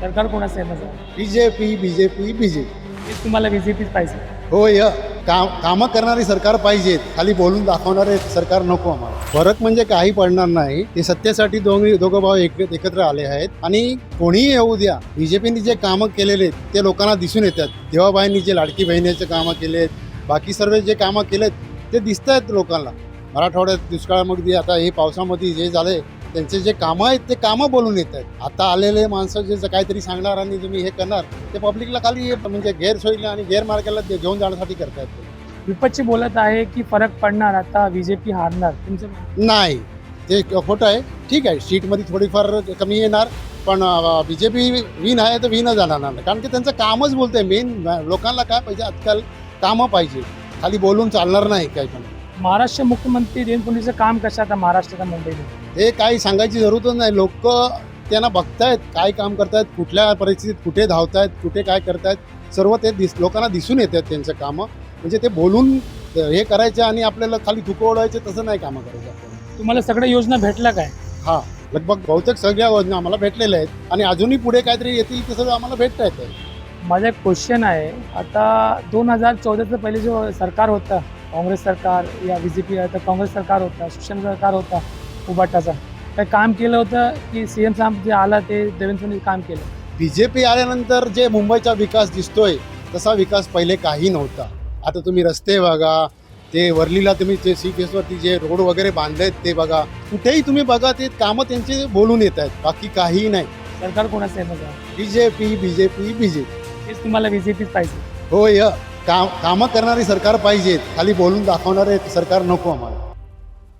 सरकार कोणाचं आहे माझं? BJP BJP BJP. तेच तुम्हाला बी जे पीच पाहिजे होय काम कामं करणारी सरकार पाहिजेत खाली बोलून दाखवणारे सरकार नको आम्हाला. फरक म्हणजे काही पडणार नाही. ते सत्तेसाठी दोघे दोघं भाऊ एक एकत्र आले आहेत. आणि कोणीही येऊ द्या. बीजेपीने जे कामं केलेले आहेत ते लोकांना दिसून येतात. देवाबाईंनी जे लाडकी बहिणीचे कामं केलेत बाकी सर्व जे कामं केलेत ते दिसत आहेत लोकांना. मराठवाड्यात दुष्काळामध्ये आता हे पावसामध्ये जे झाले त्यांचे जे कामं आहेत ते कामं बोलून येत आहेत. आता आलेले माणसं जे जे काहीतरी सांगणार आणि तुम्ही हे करणार ते पब्लिकला खाली म्हणजे गैरसोयीला आणि गैरमार्गाला ते घेऊन जाण्यासाठी करतायत ते. विपक्षी बोलत आहे की फरक पडणार आता बी जे पी हारणार? तुमचं? नाही. ते खोटं आहे. ठीक आहे सीटमध्ये थोडीफार कमी येणार पण बी जे पी विन आहे तर विन जाणार नाही. कारण की त्यांचं कामच बोलतंय. मेन लोकांना काय पाहिजे आजकाल कामं पाहिजे. खाली बोलून चालणार नाही काही पण. महाराष्ट्र मुख्यमंत्री देवेंद्र फडणवीसचं काम कसं आता महाराष्ट्रात मुंबईत हे काही सांगायची जरूरतच नाही. लोक त्यांना बघतायत काय काम करतायत कुठल्या परिस्थितीत कुठे धावतायत कुठे काय करतायत. सर्व ते दिस लोकांना दिसून येतात त्यांचं कामं. म्हणजे ते बोलून हे करायचं आणि आपल्याला खाली थुकवडायचे तसं नाही कामं करायचं तुम्हाला सगळ्या योजना भेटल्या काय? हा लगभग बहुतेक सगळ्या योजना आम्हाला भेटलेल्या आहेत. आणि अजूनही पुढे काहीतरी येतील तसं आम्हाला भेटता येतं. माझा एक क्वेश्चन आहे आता दोन हजार चौदाचं पहिले जो सरकार होता काँग्रेस सरकार या बी जे पी तर काँग्रेस सरकार होता शिक्षण सरकार होता उबाटाचा. काय काम केलं होतं की सी एम साहेब जे आला ते देवेंद्र फडणवीस काम केलं. बी जे पी आल्यानंतर जे मुंबईचा विकास दिसतोय तसा विकास पहिले काही नव्हता. आता तुम्ही रस्ते बघा ते वर्लीला तुम्ही ते सी केसवरती जे रोड वगैरे बांधलेत ते बघा. कुठेही तुम्ही बघा ते कामं त्यांचे बोलून येत आहेत बाकी काहीही नाही. सरकार कोणाचं आहे माझं B J P B J P B J P तेच तुम्हाला बी जे पीच पाहिजे. होय काम कामं करणारी सरकार पाहिजेत. खाली बोलून दाखवणारे सरकार नको आम्हाला.